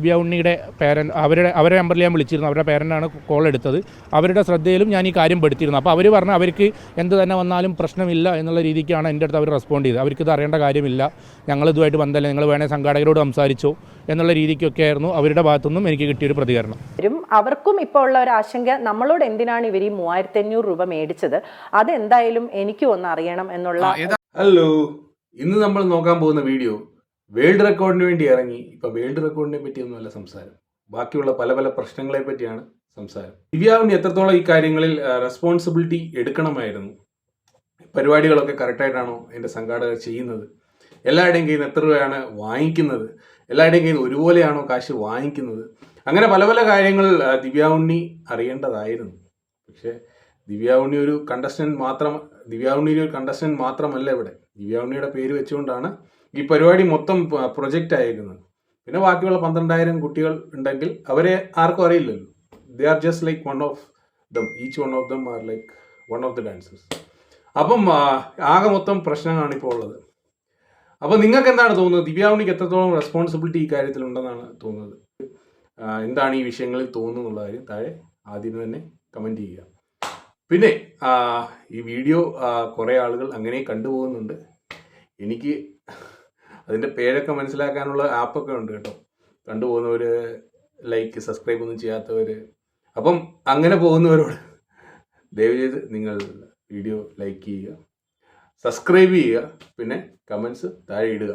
ദിവ്യ ഉണ്ണിയുടെ പേരൻ അവരുടെ അവരെ നമ്പറിൽ ഞാൻ വിളിച്ചിരുന്നു. അവരുടെ പേരന്റാണ് കോൾ എടുത്തത്. അവരുടെ ശ്രദ്ധയിലും ഞാൻ ഈ കാര്യം പെടുത്തിയിരുന്നു. അപ്പോൾ അവർ പറഞ്ഞു അവർക്ക് എന്ത് തന്നെ വന്നാലും പ്രശ്നമില്ല എന്നുള്ള രീതിക്കാണ് എന്റെ അടുത്ത് അവർ റെസ്പോണ്ട് ചെയ്തത്. അവർക്കിത് അറിയേണ്ട കാര്യമില്ല. ഞങ്ങൾ ഇതുമായിട്ട് ബന്ധമില്ല. നിങ്ങൾ വേണേൽ സംഘാടകരോട് സംസാരിച്ചോ എന്നുള്ള രീതിക്കൊക്കെ ആയിരുന്നു അവരുടെ ഭാഗത്തുനിന്നും എനിക്ക് കിട്ടിയൊരു പ്രതികരണം. വരും. അവർക്കും ഇപ്പോൾ ഉള്ള ഒരു ആശങ്ക നമ്മളോട് എന്തിനാണ് ഇവർ ഈ മൂവായിരത്തി അഞ്ഞൂറ് രൂപ മേടിച്ചത്? അതെന്തായാലും എനിക്കും ഒന്ന് അറിയണം എന്നുള്ള ഹലോ ഇന്ന് നമ്മൾ നോക്കാൻ പോകുന്ന വീഡിയോ വേൾഡ് റെക്കോർഡിന് വേണ്ടി ഇറങ്ങി. ഇപ്പൊ വേൾഡ് റെക്കോർഡിനെ പറ്റിയൊന്നുമല്ല സംസാരം. ബാക്കിയുള്ള പല പല പ്രശ്നങ്ങളെ പറ്റിയാണ് സംസാരം. ദിവ്യാവിന് എത്രത്തോളം ഈ കാര്യങ്ങളിൽ റെസ്പോൺസിബിലിറ്റി എടുക്കണമായിരുന്നു? പരിപാടികളൊക്കെ കറക്റ്റായിട്ടാണോ എന്റെ സംഘാടകർ ചെയ്യുന്നത്? എല്ലാവരുടെയും കയ്യിൽ നിന്ന് എത്ര രൂപയാണ് വാങ്ങിക്കുന്നത്? എല്ലാവരുടെയും കയ്യിൽ നിന്ന് ഒരുപോലെയാണോ കാശ് വാങ്ങിക്കുന്നത്? അങ്ങനെ പല പല കാര്യങ്ങൾ ദിവ്യ ഉണ്ണി അറിയേണ്ടതായിരുന്നു. പക്ഷേ ദിവ്യ ഉണ്ണി ഒരു കണ്ടസ്റ്റന്റ് മാത്രം ദിവ്യ ഉണ്ണി ഒരു കണ്ടസ്റ്റന്റ് മാത്രമല്ല ഇവിടെ. ദിവ്യ ഉണ്ണിയുടെ പേര് വെച്ചുകൊണ്ടാണ് ഈ പരിപാടി മൊത്തം പ്രൊജക്റ്റ് അയക്കുന്നത് പിന്നെ ബാക്കിയുള്ള പന്ത്രണ്ടായിരം കുട്ടികൾ ഉണ്ടെങ്കിൽ അവരെ ആർക്കും അറിയില്ലല്ലോ. They are just like one of them each one of them are like one of the dancers അപ്പം ആകെ മൊത്തം പ്രശ്നമാണ് ഇപ്പോൾ ഉള്ളത്. അപ്പോൾ നിങ്ങൾക്ക് എന്താണ് തോന്നുന്നത്? ദിവ്യാവണിക്ക് എത്രത്തോളം റെസ്പോൺസിബിലിറ്റി ഈ കാര്യത്തിൽ ഉണ്ടെന്നാണ് തോന്നുന്നത് എന്താണ് ഈ വിഷയങ്ങളിൽ തോന്നുന്നുള്ള കാര്യം താഴെ ആദ്യം തന്നെ കമന്റ് ചെയ്യുക. പിന്നെ ഈ വീഡിയോ കുറേ ആളുകൾ അങ്ങനെ കണ്ടുപോകുന്നുണ്ട്. എനിക്ക് അതിന്റെ പേരൊക്കെ മനസ്സിലാക്കാനുള്ള ആപ്പൊക്കെ ഉണ്ട് കേട്ടോ. കണ്ടുപോകുന്നവർ ലൈക്ക് സബ്സ്ക്രൈബ് ഒന്നും ചെയ്യാത്തവര്. അപ്പം അങ്ങനെ പോകുന്നവരോട് ദയവ് ചെയ്ത് നിങ്ങൾ വീഡിയോ ലൈക്ക് ചെയ്യുക സബ്സ്ക്രൈബ് ചെയ്യുക പിന്നെ കമൻസ് താഴെ ഇടുക.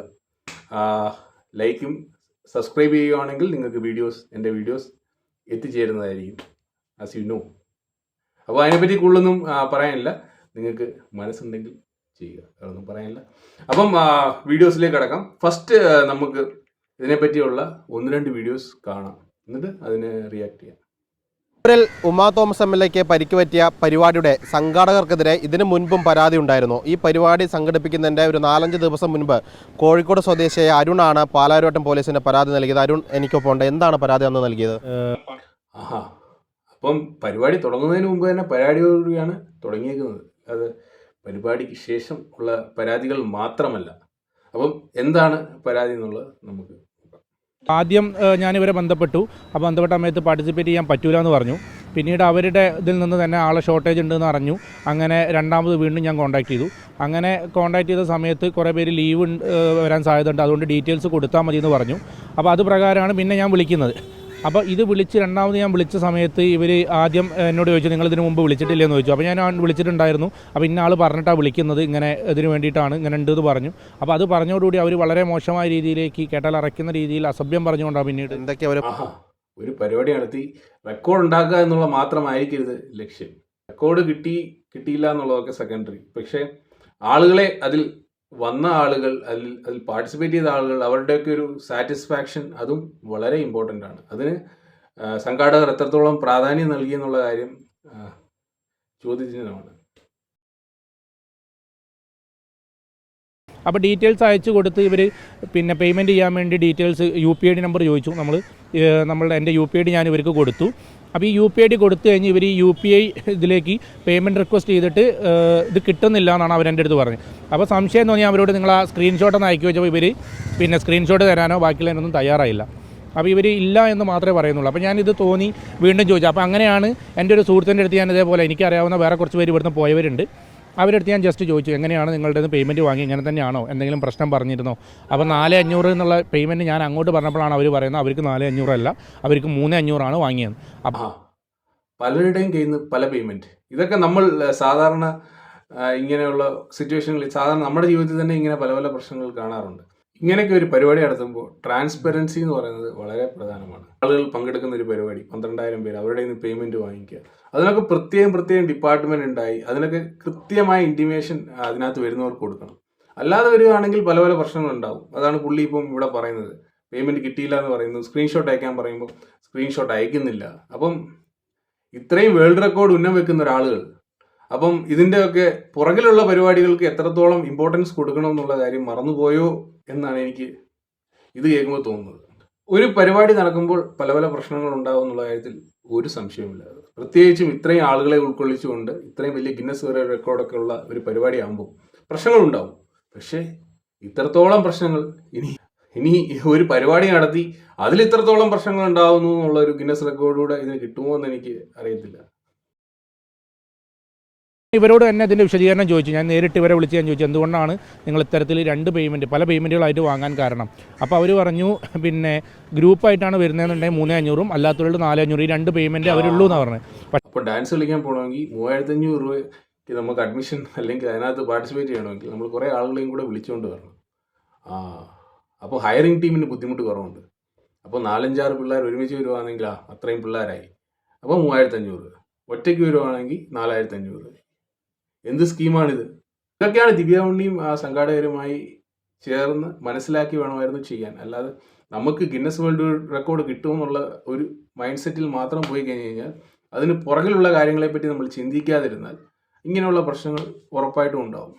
ലൈക്കും സബ്സ്ക്രൈബ് ചെയ്യുകയാണെങ്കിൽ നിങ്ങൾക്ക് വീഡിയോസ് എന്റെ വീഡിയോസ് എത്തിച്ചേരുന്നതായിരിക്കും. ആസ് യു നോ അപ്പോൾ അതിനെപ്പറ്റി കൂടുതലൊന്നും പറയാനില്ല. നിങ്ങൾക്ക് മനസ്സുണ്ടെങ്കിൽ ചെയ്യുക. അതൊന്നും പറയാനില്ല. അപ്പം വീഡിയോസിലേക്ക് കടക്കാം. ഫസ്റ്റ് നമുക്ക് ഇതിനെപ്പറ്റിയുള്ള ഒന്ന് രണ്ട് വീഡിയോസ് കാണാം. എന്നിട്ട് അതിന് റിയാക്ട് ചെയ്യാം. April Uma Thomas M L എക്ക് പരിക്ക് പറ്റിയ പരിപാടിയുടെ സംഘാടകർക്കെതിരെ ഇതിനു മുൻപും പരാതി ഉണ്ടായിരുന്നു. ഈ പരിപാടി സംഘടിപ്പിക്കുന്നതിന്റെ ഒരു നാലഞ്ച് ദിവസം മുൻപ് കോഴിക്കോട് സ്വദേശിയായ അരുണാണ് പാലാരുവട്ടം പോലീസിന് പരാതി നൽകിയത്. അരുൺ എനിക്കൊപ്പം ഉണ്ട്. എന്താണ് പരാതി അന്ന് നൽകിയത്? ആഹാ. അപ്പം പരിപാടി തുടങ്ങുന്നതിന് മുമ്പ് തന്നെ പരാതിയോടുകൂടിയാണ് തുടങ്ങിയേക്കുന്നത്. അത് പരിപാടിക്ക് ശേഷം ഉള്ള പരാതികൾ മാത്രമല്ല. അപ്പം എന്താണ് പരാതി എന്നുള്ളത് നമുക്ക് ആദ്യം ഞാനിവരെ ബന്ധപ്പെട്ടു. അപ്പോൾ ബന്ധപ്പെട്ട സമയത്ത് പാർട്ടിസിപ്പേറ്റ് ചെയ്യാൻ പറ്റൂല എന്ന് പറഞ്ഞു. പിന്നീട് അവരുടെ ഇതിൽ നിന്ന് തന്നെ ആളെ ഷോർട്ടേജ് ഉണ്ടെന്ന് അറിഞ്ഞു. അങ്ങനെ രണ്ടാമത് വീണ്ടും ഞാൻ കോൺടാക്ട് ചെയ്തു. അങ്ങനെ കോൺടാക്ട് ചെയ്ത സമയത്ത് കുറേ പേര് ലീവ് വരാൻ സാധ്യതയുണ്ട്. അതുകൊണ്ട് ഡീറ്റെയിൽസ് കൊടുത്താൽ മതി എന്ന് പറഞ്ഞു. അപ്പോൾ അത് പ്രകാരമാണ് പിന്നെ ഞാൻ വിളിക്കുന്നത്. അപ്പോൾ ഇത് വിളിച്ച് രണ്ടാമത് ഞാൻ വിളിച്ച സമയത്ത് ഇവർ ആദ്യം എന്നോട് ചോദിച്ചു നിങ്ങൾ ഇതിന് മുമ്പ് വിളിച്ചിട്ടില്ലെന്ന് ചോദിച്ചു. അപ്പോൾ ഞാൻ വിളിച്ചിട്ടുണ്ടായിരുന്നു. അപ്പോൾ ഇന്ന ആൾ പറഞ്ഞിട്ടാണ് വിളിക്കുന്നത്. ഇങ്ങനെ ഇതിന് വേണ്ടിയിട്ടാണ്. ഇങ്ങനെ ഉണ്ട് എന്ന് പറഞ്ഞു. അപ്പോൾ അത് പറഞ്ഞോടുകൂടി അവർ വളരെ മോശമായ രീതിയിലേക്ക് കേട്ടാൽ അറയ്ക്കുന്ന രീതിയിൽ അസഭ്യം പറഞ്ഞുകൊണ്ടാണ് പിന്നീട്. എന്തൊക്കെ അവർ ഒരു പരിപാടി നടത്തി റെക്കോർഡ് ഉണ്ടാക്കുക എന്നുള്ള മാത്രമായിരിക്കരുത് ലക്ഷ്യം. റെക്കോർഡ് കിട്ടി കിട്ടിയില്ല എന്നുള്ളതൊക്കെ സെക്കൻഡറി പക്ഷേ ആളുകളെ അതിൽ വന്ന ആളുകൾ അതിൽ അതിൽ പാർട്ടിസിപ്പേറ്റ് ചെയ്ത ആളുകൾ അവരുടെയൊക്കെ ഒരു സാറ്റിസ്ഫാക്ഷൻ അതും വളരെ ഇമ്പോർട്ടന്റ് ആണ്. അതിന് സംഘാടകർ എത്രത്തോളം പ്രാധാന്യം നൽകി എന്നുള്ള കാര്യം ചോദ്യചിഹ്നമാണ്. അപ്പോൾ ഡീറ്റെയിൽസ് അയച്ചു കൊടുത്ത് ഇവർ പിന്നെ പേയ്മെന്റ് ചെയ്യാൻ വേണ്ടി details U P I D number ചോദിച്ചു. നമ്മൾ നമ്മളുടെ എന്റെ യു പി ഐ ഡി ഞാൻ ഇവർക്ക് കൊടുത്തു. അപ്പോൾ ഈ യു പി ഐ ഡി കൊടുത്തു കഴിഞ്ഞ് ഇവർ ഈ യു പി ഐ ഇതിലേക്ക് പേയ്മെന്റ് റിക്വസ്റ്റ് ചെയ്തിട്ട് ഇത് കിട്ടുന്നില്ല എന്നാണ് അവർ എന്റെ അടുത്ത് പറഞ്ഞത്. അപ്പോൾ സംശയം തോന്നി അവരോട് നിങ്ങൾ ആ സ്ക്രീൻഷോട്ട് ഒന്ന് അയക്കി വെച്ചപ്പോൾ ഇവർ പിന്നെ സ്ക്രീൻഷോട്ട് തരാനോ ബാക്കിയുള്ള ബാക്കിയുള്ളതിനൊന്നും തയ്യാറായില്ല. അപ്പോൾ ഇവർ ഇല്ല എന്ന് മാത്രമേ പറയുന്നുള്ളൂ. അപ്പോൾ ഞാനിത് തോന്നി വീണ്ടും ചോദിച്ചു. അപ്പോൾ അങ്ങനെയാണ് എന്റെ ഒരു സുഹൃത്തിന്റെ അടുത്ത് ഞാൻ ഇതേപോലെ എനിക്കറിയാവുന്ന വേറെ കുറച്ച് പേര് ഇവിടുന്ന് പോയവരുണ്ട്. അവരുടെ അടുത്ത് ഞാൻ ജസ്റ്റ് ചോദിച്ചു എങ്ങനെയാണ് നിങ്ങളുടെ പേയ്മെന്റ് വാങ്ങി? ഇങ്ങനെ തന്നെയാണോ? എന്തെങ്കിലും പ്രശ്നം പറഞ്ഞിരുന്നോ? അപ്പോൾ നാല് അഞ്ഞൂറ് എന്നുള്ള പേയ്മെന്റ് ഞാൻ അങ്ങോട്ട് പറഞ്ഞപ്പോഴാണ് അവർ പറയുന്നത് അവർക്ക് നാല് അഞ്ഞൂറല്ല അവർക്ക് മൂന്ന് അഞ്ഞൂറാണ് വാങ്ങിയത് അപ്പോൾ പലരുടെയും കയ്യിൽ നിന്ന് പല പേയ്മെന്റ് ഇതൊക്കെ നമ്മൾ സാധാരണ ഇങ്ങനെയുള്ള സിറ്റുവേഷനുകളിൽ സാധാരണ നമ്മുടെ ജീവിതത്തിൽ തന്നെ ഇങ്ങനെ പല പല പ്രശ്നങ്ങൾ കാണാറുണ്ട്. ഇങ്ങനെയൊക്കെ ഒരു പരിപാടി നടത്തുമ്പോൾ ട്രാൻസ്പെറൻസി എന്ന് പറയുന്നത് വളരെ പ്രധാനമാണ്. ആളുകൾ പങ്കെടുക്കുന്ന ഒരു പരിപാടി പന്ത്രണ്ടായിരം പേര് അവരുടെ നിന്ന് പേയ്മെന്റ് വാങ്ങിക്കുക. അതിനൊക്കെ പ്രത്യേകം പ്രത്യേകം ഡിപ്പാർട്ട്മെന്റ് ഉണ്ടായി അതിനൊക്കെ കൃത്യമായ ഇന്റിമേഷൻ അതിനകത്ത് വരുന്നവർക്ക് കൊടുക്കണം. അല്ലാതെ വരികയാണെങ്കിൽ പല പല പ്രശ്നങ്ങളുണ്ടാവും. അതാണ് പുള്ളി ഇപ്പം ഇവിടെ പറയുന്നത്. പേയ്മെന്റ് കിട്ടിയില്ല എന്ന് പറയുന്നു. സ്ക്രീൻഷോട്ട് അയക്കാൻ പറയുമ്പോൾ സ്ക്രീൻഷോട്ട് അയക്കുന്നില്ല. അപ്പം ഇത്രയും വേൾഡ് റെക്കോർഡ് ഉന്നം വെക്കുന്ന ഒരാളുകൾ അപ്പം ഇതിന്റെയൊക്കെ പുറകിലുള്ള പരിപാടികൾക്ക് എത്രത്തോളം ഇമ്പോർട്ടൻസ് കൊടുക്കണം എന്നുള്ള കാര്യം മറന്നുപോയോ എന്നാണ് എനിക്ക് ഇത് കേൾക്കുമ്പോൾ തോന്നുന്നത്. ഒരു പരിപാടി നടക്കുമ്പോൾ പല പല പ്രശ്നങ്ങൾ ഉണ്ടാവും എന്നുള്ള കാര്യത്തിൽ ഒരു സംശയമില്ല പ്രത്യേകിച്ചും ഇത്രയും ആളുകളെ ഉൾക്കൊള്ളിച്ചുകൊണ്ട് ഇത്രയും വലിയ ഗിന്നസ് വേൾഡ് റെക്കോർഡൊക്കെ ഉള്ള ഒരു പരിപാടി ആകുമ്പോൾ പ്രശ്നങ്ങളുണ്ടാവും പക്ഷേ ഇത്രത്തോളം പ്രശ്നങ്ങൾ ഇനി ഇനി ഒരു പരിപാടി നടത്തി അതിൽ ഇത്രത്തോളം പ്രശ്നങ്ങൾ ഉണ്ടാവുന്നു എന്നുള്ള ഒരു ഗിന്നസ് റെക്കോർഡിലൂടെ ഇതിന് കിട്ടുമോ എന്ന് എനിക്ക് അറിയത്തില്ല. ഇവരോട് തന്നെ അതിന്റെ വിശദീകരണം ചോദിച്ചു. ഞാൻ നേരിട്ട് ഇവരെ വിളിച്ച് ഞാൻ ചോദിച്ചു എന്തുകൊണ്ടാണ് നിങ്ങൾ ഇത്തരത്തിൽ രണ്ട് പേയ്മെന്റ് പല പേയ്മെന്റുകളായിട്ട് വാങ്ങാൻ കാരണം? അപ്പോൾ അവർ പറഞ്ഞു പിന്നെ ഗ്രൂപ്പായിട്ടാണ് വരുന്നതെന്നുണ്ടെങ്കിൽ മൂന്നേ അഞ്ഞൂറും അല്ലാത്തവരുടെ നാല് അഞ്ഞൂറ് ഈ രണ്ട് പേയ്മെന്റ് അവരുള്ളൂ എന്നാണ് പറഞ്ഞത് അപ്പോൾ ഡാൻസ് കളിക്കാൻ പോകണമെങ്കിൽ മൂവായിരത്തി അഞ്ഞൂറ് രൂപയ്ക്ക് നമുക്ക് അഡ്മിഷൻ അല്ലെങ്കിൽ അതിനകത്ത് പാർട്ടിസിപ്പേറ്റ് ചെയ്യണമെങ്കിൽ നമ്മൾ കുറേ ആളുകളെയും കൂടെ വിളിച്ചുകൊണ്ട് വരണം. ആ അപ്പോൾ ഹയറിംഗ് ടീമിന് ബുദ്ധിമുട്ട് കുറവുണ്ട്. അപ്പോൾ നാലഞ്ചാറ് പിള്ളേർ ഒരുമിച്ച് വരുവാണെങ്കിൽ ആ അത്രയും പിള്ളേരായി. അപ്പോൾ മൂവായിരത്തഞ്ഞൂറ് ഒറ്റയ്ക്ക് വരുവാണെങ്കിൽ നാലായിരത്തി അഞ്ഞൂറ് എന്ത് സ്കീമാണിത്? ഇതൊക്കെയാണ് ദിവ്യ ഉണ്ണിയും ആ സംഘാടകരുമായി ചേർന്ന് മനസ്സിലാക്കി വേണമായിരുന്നു ചെയ്യാൻ. അല്ലാതെ നമുക്ക് ഗിന്നസ് വേൾഡ് റെക്കോർഡ് കിട്ടുമെന്നുള്ള ഒരു മൈൻഡ് സെറ്റിൽ മാത്രം പോയി കഴിഞ്ഞ് കഴിഞ്ഞാൽ അതിന് പുറകിലുള്ള കാര്യങ്ങളെപ്പറ്റി നമ്മൾ ചിന്തിക്കാതിരുന്നാൽ ഇങ്ങനെയുള്ള പ്രശ്നങ്ങൾ ഉറപ്പായിട്ടും ഉണ്ടാവും.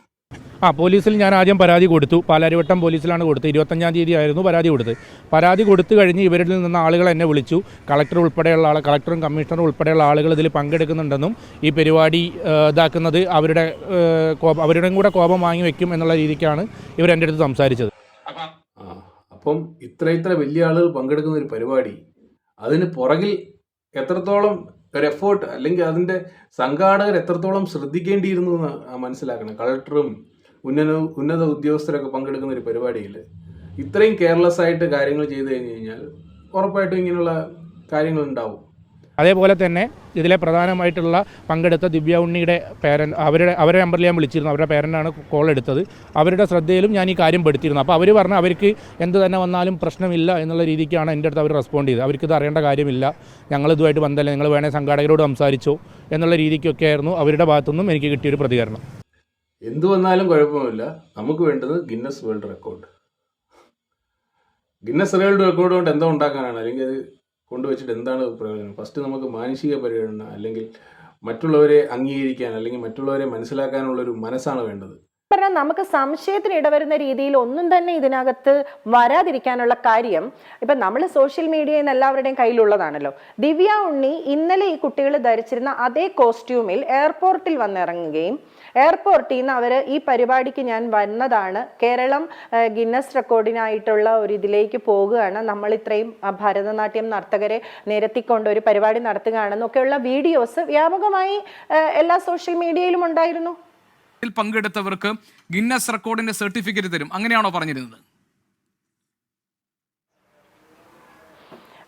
ആ പോലീസിൽ ഞാൻ ആദ്യം പരാതി കൊടുത്തു. പാലാരിവട്ടം പോലീസിലാണ് കൊടുത്തത്. ഇരുപത്തഞ്ചാം തീയതി ആയിരുന്നു പരാതി കൊടുത്തത്. പരാതി കൊടുത്തു കഴിഞ്ഞ് ഇവരിൽ നിന്ന് ആളുകൾ എന്നെ വിളിച്ചു. കളക്ടർ ഉൾപ്പെടെയുള്ള ആൾ കളക്ടറും കമ്മീഷണറും ഉൾപ്പെടെയുള്ള ആളുകൾ ഇതിൽ പങ്കെടുക്കുന്നുണ്ടെന്നും ഈ പരിപാടി ഇതാക്കുന്നത് അവരുടെ കോപം അവരുടെയും കൂടെ കോപം വാങ്ങി വെക്കും എന്നുള്ള രീതിക്കാണ് ഇവർ എന്റെ അടുത്ത് സംസാരിച്ചത്. അപ്പം ഇത്ര ഇത്ര വലിയ ആളുകൾ പങ്കെടുക്കുന്ന ഒരു പരിപാടി അതിന് പുറകിൽ എത്രത്തോളം ഒരു എഫേർട്ട് അല്ലെങ്കിൽ അതിന്റെ സംഘാടകർ എത്രത്തോളം ശ്രദ്ധിക്കേണ്ടിയിരുന്നു എന്ന് മനസ്സിലാക്കണം. കളക്ടറും ഉന്നത ഉന്നത ഉദ്യോഗസ്ഥരൊക്കെ പങ്കെടുക്കുന്ന ഒരു പരിപാടിയിൽ ഇത്രയും കെയർലെസ് ആയിട്ട് കാര്യങ്ങൾ ചെയ്തു കഴിഞ്ഞു കഴിഞ്ഞാൽ ഉറപ്പായിട്ടും ഇങ്ങനെയുള്ള കാര്യങ്ങൾ ഉണ്ടാവും. അതേപോലെ തന്നെ ഇതിലെ പ്രധാനമായിട്ടുള്ള പങ്കെടുത്ത ദിവ്യ ഉണ്ണിയുടെ പേരൻ അവരുടെ അവരുടെ നമ്പറിൽ ഞാൻ വിളിച്ചിരുന്നു. അവരുടെ പേരന്റാണ് കോൾ എടുത്തത്. അവരുടെ ശ്രദ്ധയിലും ഞാൻ ഈ കാര്യം പെടുത്തിയിരുന്നു. അപ്പോൾ അവർ പറഞ്ഞു അവർക്ക് എന്ത് തന്നെ വന്നാലും പ്രശ്നമില്ല എന്നുള്ള രീതിക്കാണ് എന്റെ അടുത്ത് അവർ റെസ്പോണ്ട് ചെയ്തത്. അവർക്ക് അറിയേണ്ട കാര്യമില്ല. ഞങ്ങൾ ഇതുമായിട്ട് ബന്ധമില്ല. നിങ്ങൾ വേണേൽ സംഘാടകരോട് സംസാരിച്ചോ എന്നുള്ള രീതിക്കൊക്കെ ആയിരുന്നു അവരുടെ ഭാഗത്തുനിന്നും എനിക്ക് കിട്ടിയൊരു പ്രതികരണം. എന്തു വന്നാലും കുഴപ്പമില്ല നമുക്ക് വേണ്ടത് Guinness world record Guinness world record കൊണ്ട് എന്താ ഉണ്ടാക്കാനാണ്? അല്ലെങ്കിൽ അത് കൊണ്ടുവച്ചിട്ട് എന്താണ് പ്രയോജനം? ഫസ്റ്റ് നമുക്ക് മാനസിക പരിഗണന അല്ലെങ്കിൽ മറ്റുള്ളവരെ അംഗീകരിക്കാൻ അല്ലെങ്കിൽ മറ്റുള്ളവരെ മനസ്സിലാക്കാനുള്ളൊരു മനസ്സാണ് വേണ്ടത്. പറഞ്ഞാൽ നമുക്ക് സംശയത്തിന് ഇടവരുന്ന രീതിയിൽ ഒന്നും തന്നെ ഇതിനകത്ത് വരാതിരിക്കാനുള്ള കാര്യം ഇപ്പൊ നമ്മൾ സോഷ്യൽ മീഡിയയിൽ നിന്ന് എല്ലാവരുടെയും കയ്യിലുള്ളതാണല്ലോ. ദിവ്യ ഉണ്ണി ഇന്നലെ ഈ കുട്ടികൾ ധരിച്ചിരുന്ന അതേ കോസ്റ്റ്യൂമിൽ എയർപോർട്ടിൽ വന്നിറങ്ങുകയും എയർപോർട്ടിൽ നിന്ന് അവർ ഈ പരിപാടിക്ക് ഞാൻ വന്നതാണ്. കേരളം ഗിന്നസ് റെക്കോർഡിനായിട്ടുള്ള ഒരു ഇതിലേക്ക് പോകുകയാണ്. നമ്മൾ ഇത്രയും ഭരതനാട്യം നർത്തകരെ നിരത്തിക്കൊണ്ട് ഒരു പരിപാടി നടത്തുകയാണെന്നൊക്കെയുള്ള വീഡിയോസ് വ്യാപകമായി എല്ലാ സോഷ്യൽ മീഡിയയിലും ഉണ്ടായിരുന്നു. പങ്കെടുത്തവർക്ക് ഗിന്നസ് റെക്കോർഡിന്റെ സർട്ടിഫിക്കറ്റ് തരും. അങ്ങനെയാണോ പറഞ്ഞിരുന്നത്?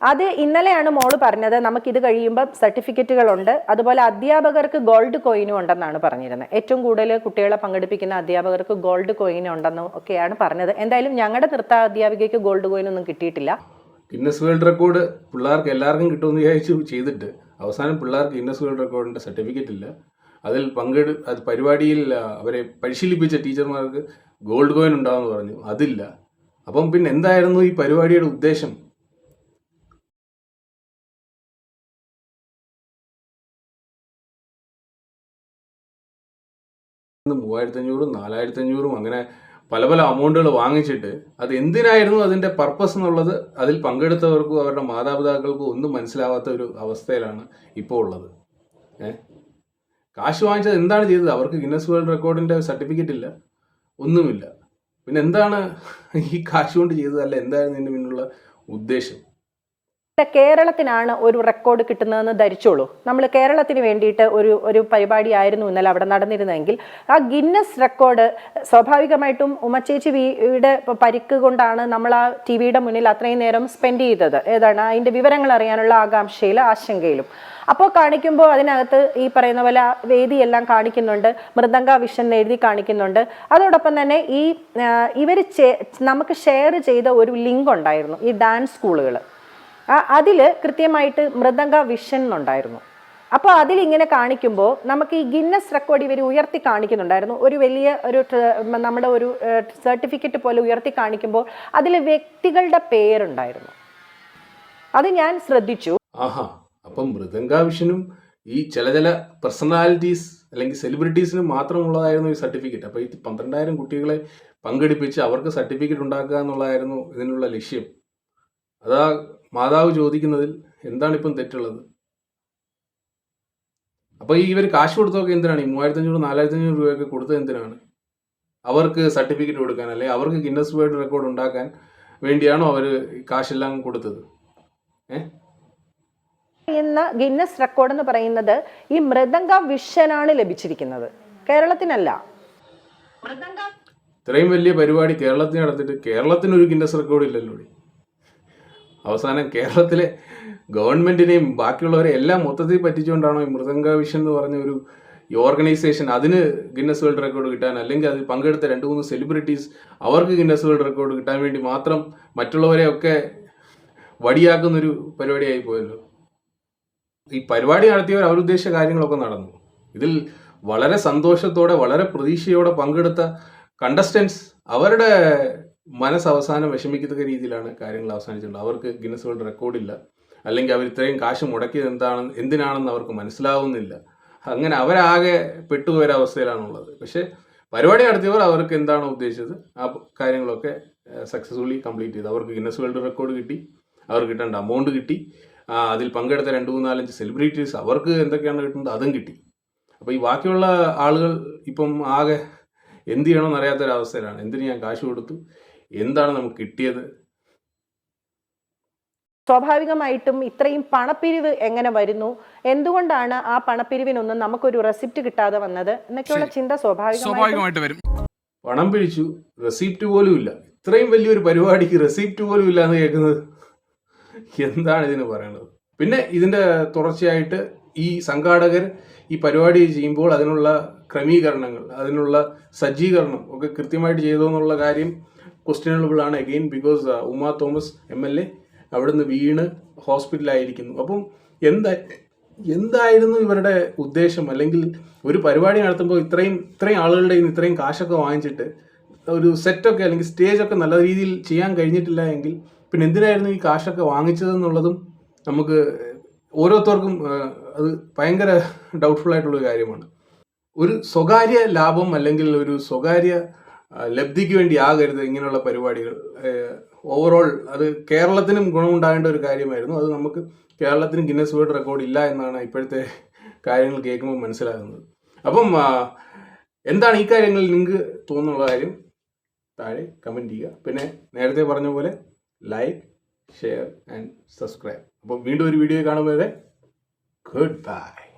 അത് ഇന്നലെയാണ് മോൾ പറഞ്ഞത് നമുക്ക് ഇത് കഴിയുമ്പോൾ സർട്ടിഫിക്കറ്റുകൾ ഉണ്ട് അതുപോലെ അധ്യാപകർക്ക് ഗോൾഡ് കോയിനും ഉണ്ടെന്നാണ് പറഞ്ഞിരുന്നത്. ഏറ്റവും കൂടുതൽ കുട്ടികളെ പങ്കെടുപ്പിക്കുന്ന അധ്യാപകർക്ക് ഗോൾഡ് കോയിൻ ഉണ്ടെന്നും ഒക്കെയാണ് പറഞ്ഞത്. എന്തായാലും ഞങ്ങളുടെ നൃത്ത അധ്യാപികയ്ക്ക് ഗോൾഡ് കോയിൻ ഒന്നും കിട്ടിയിട്ടില്ല. ഗിന്നസ് വേൾഡ് റെക്കോർഡ് പിള്ളേർക്ക് എല്ലാവർക്കും കിട്ടുമെന്ന് വിചാരിച്ചു ചെയ്തിട്ട് അവസാനം പിള്ളേർക്ക് ഗിന്നസ് വേൾഡ് റെക്കോർഡിന്റെ സർട്ടിഫിക്കറ്റ് ഇല്ല. അതിൽ പങ്കെടു അത് പരിപാടിയിൽ അവരെ പരിശീലിപ്പിച്ച ടീച്ചർമാർക്ക് ഗോൾഡ് കോയിൻ ഉണ്ടാവുമെന്ന് പറഞ്ഞു. അതില്ല. അപ്പം പിന്നെ എന്തായിരുന്നു ഈ പരിപാടിയുടെ ഉദ്ദേശം? മൂവായിരത്തി അഞ്ഞൂറും നാലായിരത്തി അഞ്ഞൂറും അങ്ങനെ പല പല അമൗണ്ടുകൾ വാങ്ങിച്ചിട്ട് അത് എന്തിനായിരുന്നു അതിന്റെ പർപ്പസ് എന്നുള്ളത് അതിൽ പങ്കെടുത്തവർക്കും അവരുടെ മാതാപിതാക്കൾക്കും ഒന്നും മനസ്സിലാവാത്ത ഒരു അവസ്ഥയിലാണ് ഇപ്പോൾ ഉള്ളത്. ഏ? കാശ് വാങ്ങിച്ചത് എന്താണ് ചെയ്തത്? അവർക്ക് ഗിന്നസ് വേൾഡ് റെക്കോർഡിന്റെ സർട്ടിഫിക്കറ്റ് ഇല്ല ഒന്നുമില്ല. പിന്നെ എന്താണ് ഈ കാശ് കൊണ്ട് ചെയ്തതല്ല എന്തായിരുന്നു ഇതിന്റെ പിന്നിലുള്ള ഉദ്ദേശം? കേരളത്തിനാണ് ഒരു റെക്കോർഡ് കിട്ടുന്നതെന്ന് ധരിച്ചോളൂ. നമ്മൾ കേരളത്തിന് വേണ്ടിയിട്ട് ഒരു ഒരു പരിപാടി ആയിരുന്നു ഇന്നലെ അവിടെ നടന്നിരുന്നെങ്കിൽ ആ ഗിന്നസ് റെക്കോർഡ് സ്വാഭാവികമായിട്ടും ഉമ്മച്ചേച്ചി വീട് പരിക്ക് കൊണ്ടാണ് നമ്മൾ ആ ടി വിയുടെ മുന്നിൽ അത്രയും നേരം സ്പെൻഡ് ചെയ്തത്. ഏതാണ്? അതിന്റെ വിവരങ്ങൾ അറിയാനുള്ള ആകാംക്ഷയിലും ആശങ്കയിലും. അപ്പോൾ കാണിക്കുമ്പോൾ അതിനകത്ത് ഈ പറയുന്ന പോലെ വേദിയെല്ലാം കാണിക്കുന്നുണ്ട്. മൃദംഗ വിഷൻ എഴുതി കാണിക്കുന്നുണ്ട്. അതോടൊപ്പം തന്നെ ഈ ഇവർ നമുക്ക് ഷെയർ ചെയ്ത ഒരു ലിങ്ക് ഉണ്ടായിരുന്നു. ഈ ഡാൻസ് സ്കൂളുകൾ അതിൽ കൃത്യമായിട്ട് മൃദംഗ വിഷൻ എന്നുണ്ടായിരുന്നു. അപ്പോൾ അതിലിങ്ങനെ കാണിക്കുമ്പോൾ നമുക്ക് ഈ ഗിന്നസ് റെക്കോർഡ് ഇവർ ഉയർത്തി കാണിക്കുന്നുണ്ടായിരുന്നു. ഒരു വലിയ ഒരു നമ്മുടെ ഒരു സർട്ടിഫിക്കറ്റ് പോലെ ഉയർത്തി കാണിക്കുമ്പോൾ അതിൽ വ്യക്തികളുടെ പേരുണ്ടായിരുന്നു. അത് ഞാൻ ശ്രദ്ധിച്ചു. ആഹാ അപ്പം മൃദംഗാവിഷനും ഈ ചില ചില പേഴ്സണാലിറ്റീസ് അല്ലെങ്കിൽ സെലിബ്രിറ്റീസിന് മാത്രമുള്ളതായിരുന്നു ഈ സർട്ടിഫിക്കറ്റ് അപ്പോൾ ഈ പന്ത്രണ്ടായിരം കുട്ടികളെ പങ്കെടുപ്പിച്ച് അവർക്ക് സർട്ടിഫിക്കറ്റ് ഉണ്ടാക്കുക എന്നുള്ളതായിരുന്നു ഇതിനുള്ള ലക്ഷ്യം. അതാ മാതാവ് ചോദിക്കുന്നതിൽ എന്താണിപ്പം തെറ്റുള്ളത്? അപ്പോൾ ഈ ഇവർ കാശ് കൊടുത്തൊക്കെ എന്തിനാണ്? ഈ മൂവായിരത്തി അഞ്ഞൂറ് നാലായിരത്തി അഞ്ഞൂറ് രൂപയൊക്കെ കൊടുത്തത് എന്തിനാണ്? അവർക്ക് സർട്ടിഫിക്കറ്റ് കൊടുക്കാൻ അല്ലെങ്കിൽ അവർക്ക് ഗിന്നസ് വേൾഡ് റെക്കോർഡ് ഉണ്ടാക്കാൻ വേണ്ടിയാണോ അവർ കാശെല്ലാം കൊടുത്തത്? ഏ? പറയുന്ന ഗിന്നസ് റെക്കോർഡ് എന്ന് പറയുന്നത് ഈ മൃദംഗ വിഷനാണ് ലഭിച്ചിരിക്കുന്നത്. കേരളത്തിനല്ല. ഇത്രയും വലിയ പരിപാടി കേരളത്തിന് നടത്തിയിട്ട് കേരളത്തിന് ഒരു ഗിന്നസ് റെക്കോർഡ് ഇല്ലല്ലോ. അവസാനം കേരളത്തിലെ ഗവൺമെന്റിനെയും ബാക്കിയുള്ളവരെ എല്ലാം മൊത്തത്തിൽ പറ്റിച്ചുകൊണ്ടാണോ ഈ മൃദംഗ വിഷൻ എന്ന് പറഞ്ഞ ഒരു ഈ ഓർഗനൈസേഷൻ അതിന് ഗിന്നസ് വേൾഡ് റെക്കോർഡ് കിട്ടാൻ അല്ലെങ്കിൽ അതിൽ പങ്കെടുത്ത രണ്ട് മൂന്ന് സെലിബ്രിറ്റീസ് അവർക്ക് ഗിന്നസ് വേൾഡ് റെക്കോർഡ് കിട്ടാൻ വേണ്ടി മാത്രം മറ്റുള്ളവരെയൊക്കെ വടിയാക്കുന്നൊരു പരിപാടിയായി പോയല്ലോ. ഈ പരിപാടി നടത്തിയവർ അവരുദ്ദേശിച്ച കാര്യങ്ങളൊക്കെ നടന്നു. ഇതിൽ വളരെ സന്തോഷത്തോടെ വളരെ പ്രതീക്ഷയോടെ പങ്കെടുത്ത കണ്ടസ്റ്റൻസ് അവരുടെ മനസ്സ് അവസാനം വിഷമിക്കത്തക്ക രീതിയിലാണ് കാര്യങ്ങൾ അവസാനിച്ചിട്ടുള്ളത്. അവർക്ക് ഗിന്നസ് വേൾഡ് റെക്കോർഡില്ല. അല്ലെങ്കിൽ അവർ ഇത്രയും കാശ് മുടക്കിയത് എന്താണ് എന്തിനാണെന്ന് അവർക്ക് മനസ്സിലാവുന്നില്ല. അങ്ങനെ അവരാകെ പെട്ടുപോയ ഒരു അവസ്ഥയിലാണുള്ളത് പക്ഷേ പരിപാടി നടത്തിയവർ അവർക്ക് എന്താണ് ഉദ്ദേശിച്ചത്? ആ കാര്യങ്ങളൊക്കെ സക്സസ്ഫുള്ളി കംപ്ലീറ്റ് ചെയ്തു. അവർക്ക് ഗിന്നസ് വേൾഡ് റെക്കോർഡ് കിട്ടി. അവർക്ക് കിട്ടേണ്ട അമൗണ്ട് കിട്ടി. അതിൽ പങ്കെടുത്ത രണ്ട് മൂന്ന് നാലഞ്ച് സെലിബ്രിറ്റീസ് അവർക്ക് എന്തൊക്കെയാണ് കിട്ടുന്നത് അതും കിട്ടി. അപ്പോൾ ഈ ബാക്കിയുള്ള ആളുകൾ ഇപ്പം ആകെ എന്ത് ചെയ്യണമെന്ന് അറിയാത്തൊരവസ്ഥയിലാണ്. എന്തിന് ഞാൻ കാശ് കൊടുത്തു? എന്താണ് നമുക്ക് കിട്ടിയത്? സ്വാഭാവികമായിട്ടും ഇത്രയും പണപ്പിരിവ് എങ്ങനെ വരുന്നു? എന്തുകൊണ്ടാണ് ആ പണപ്പിരിവിനൊന്നും നമുക്കൊരു റെസിപ്റ്റ് കിട്ടാതെ വന്നത്? എന്നൊക്കെയുള്ള. ചിന്ത സ്വാഭാവികമായിട്ടും സ്വാഭാവികമായിട്ട് വരും. പണം പിരിച്ചു റെസിപ്റ്റ് പോലും ഇല്ല ഇത്രയും വലിയൊരു പരിപാടിക്ക് റെസിപ്റ്റ് പോലും ഇല്ല എന്ന് കേൾക്കുന്നത് എന്താണ് ഇതിന് പറയുന്നത് പിന്നെ ഇതിന്റെ തുടർച്ചയായിട്ട് ഈ സംഘാടകർ ഈ പരിപാടി ചെയ്യുമ്പോൾ അതിനുള്ള ക്രമീകരണങ്ങൾ അതിനുള്ള സജ്ജീകരണം ഒക്കെ കൃത്യമായിട്ട് ചെയ്തു എന്നുള്ള കാര്യം ക്വസ്റ്റ്യനബിൾ ആണ് again because Uma Thomas M L A അവിടുന്ന് വീണ് ഹോസ്പിറ്റലായിരിക്കുന്നു അപ്പം എന്താ എന്തായിരുന്നു ഇവരുടെ ഉദ്ദേശം? അല്ലെങ്കിൽ ഒരു പരിപാടി നടത്തുമ്പോൾ ഇത്രയും ഇത്രയും ആളുകളുടെ ഇത്രയും കാശൊക്കെ വാങ്ങിച്ചിട്ട് ഒരു സെറ്റൊക്കെ അല്ലെങ്കിൽ സ്റ്റേജൊക്കെ നല്ല രീതിയിൽ ചെയ്യാൻ കഴിഞ്ഞിട്ടില്ല എങ്കിൽ പിന്നെ എന്തിനായിരുന്നു ഈ കാശൊക്കെ വാങ്ങിച്ചതെന്നുള്ളതും നമുക്ക് ഓരോരുത്തർക്കും അത് ഭയങ്കര ഡൗട്ട്ഫുൾ ആയിട്ടുള്ള കാര്യമാണ്. ഒരു സ്വകാര്യ ലാഭം അല്ലെങ്കിൽ ഒരു സ്വകാര്യ ലബ്ധിക്ക് വേണ്ടി ആകരുത് ഇങ്ങനെയുള്ള പരിപാടികൾ. ഓവറോൾ അത് കേരളത്തിനും ഗുണമുണ്ടാകേണ്ട ഒരു കാര്യമായിരുന്നു. അത് നമുക്ക് കേരളത്തിന് ഗിന്നസ് വേൾഡ് റെക്കോർഡ് ഇല്ല എന്നാണ് ഇപ്പോഴത്തെ കാര്യങ്ങൾ കേൾക്കുമ്പോൾ മനസ്സിലാകുന്നത്. അപ്പം എന്താണ് ഈ കാര്യങ്ങളിൽ നിങ്ങൾക്ക് തോന്നുന്നുള്ള കാര്യം? താഴെ കമന്റ് ചെയ്യുക. പിന്നെ നേരത്തെ പറഞ്ഞ പോലെ ലൈക്ക് ഷെയർ ആൻഡ് സബ്സ്ക്രൈബ് അപ്പോൾ വീണ്ടും ഒരു വീഡിയോ കാണുമ്പോൾ ഗുഡ് ബൈ